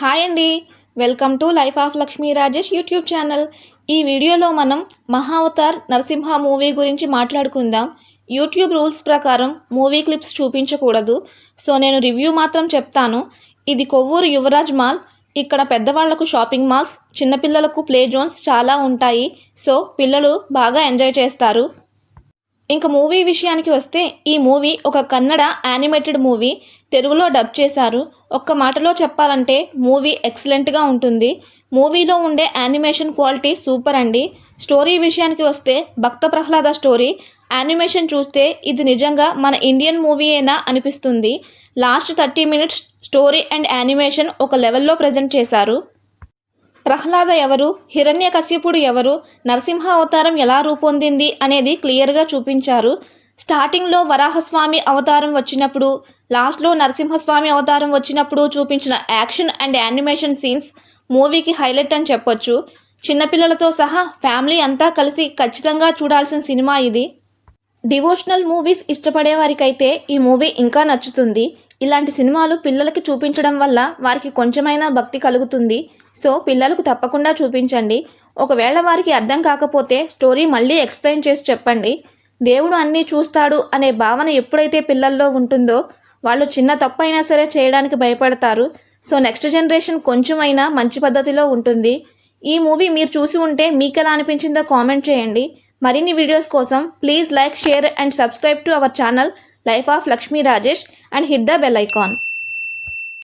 Hi అండి. Welcome to life of Lakshmi Rajesh YouTube channel. ఈ వీడియోలో మనం మహావతార్ నరసింహ మూవీ గురించి మాట్లాడుకుందాం. యూట్యూబ్ రూల్స్ ప్రకారం మూవీ క్లిప్స్ చూపించకూడదు. సో నేను రివ్యూ మాత్రం చెప్తాను. ఇది కొవ్వూరు యువరాజ్ మాల్. ఇక్కడ పెద్దవాళ్ళకు షాపింగ్ మాల్స్ చిన్నపిల్లలకు ప్లే జోన్స్ చాలా ఉంటాయి. సో పిల్లలు బాగా ఎంజాయ్ చేస్తారు. ఇంక మూవీ విషయానికి వస్తే ఈ మూవీ ఒక కన్నడ యానిమేటెడ్ మూవీ. తెలుగులో డబ్ చేశారు. ఒక్క మాటలో చెప్పాలంటే మూవీ ఎక్సలెంట్గా ఉంటుంది. మూవీలో ఉండే యానిమేషన్ క్వాలిటీ సూపర్ అండి. స్టోరీ విషయానికి వస్తే భక్త ప్రహ్లాద స్టోరీ. యానిమేషన్ చూస్తే ఇది నిజంగా మన ఇండియన్ మూవీయేనా అనిపిస్తుంది. Last thirty minutes story and animation ఒక లెవెల్లో ప్రజెంట్ చేశారు. ప్రహ్లాద ఎవరు? హిరణ్యకశ్యపుడు ఎవరు? నరసింహ అవతారం ఎలా రూపొందింది? అనేది క్లియర్గా చూపించారు. స్టార్టింగ్లో వరాహస్వామి అవతారం వచ్చినప్పుడు లాస్ట్లో నరసింహస్వామి అవతారం వచ్చినప్పుడు చూపించిన యాక్షన్ అండ్ యానిమేషన్ సీన్స్ మూవీకి హైలైట్ అని చెప్పొచ్చు. చిన్నపిల్లలతో సహా ఫ్యామిలీ అంతా కలిసి ఖచ్చితంగా చూడాల్సిన సినిమా ఇది. డివోషనల్ మూవీస్ ఇష్టపడే వారికైతే ఈ మూవీ ఇంకా నచ్చుతుంది. ఇలాంటి సినిమాలు పిల్లలకి చూపించడం వల్ల వారికి కొంచెమైనా భక్తి కలుగుతుంది. సో పిల్లలకు తప్పకుండా చూపించండి. ఒకవేళ వారికి అర్థం కాకపోతే స్టోరీ మళ్ళీ ఎక్స్ప్లెయిన్ చేసి చెప్పండి. దేవుడు అన్నీ చూస్తాడు అనే భావన ఎప్పుడైతే పిల్లల్లో ఉంటుందో వాళ్ళు చిన్న తప్పు అయినా సరే చేయడానికి భయపడతారు. సో నెక్స్ట్ జనరేషన్ కొంచెమైనా మంచి పద్ధతిలో ఉంటుంది. ఈ మూవీ మీరు చూసి ఉంటే మీకు ఎలా అనిపించిందో కామెంట్ చేయండి. మరిన్ని వీడియోస్ కోసం please like share and subscribe to our channel life of Lakshmi Rajesh and hit the bell icon.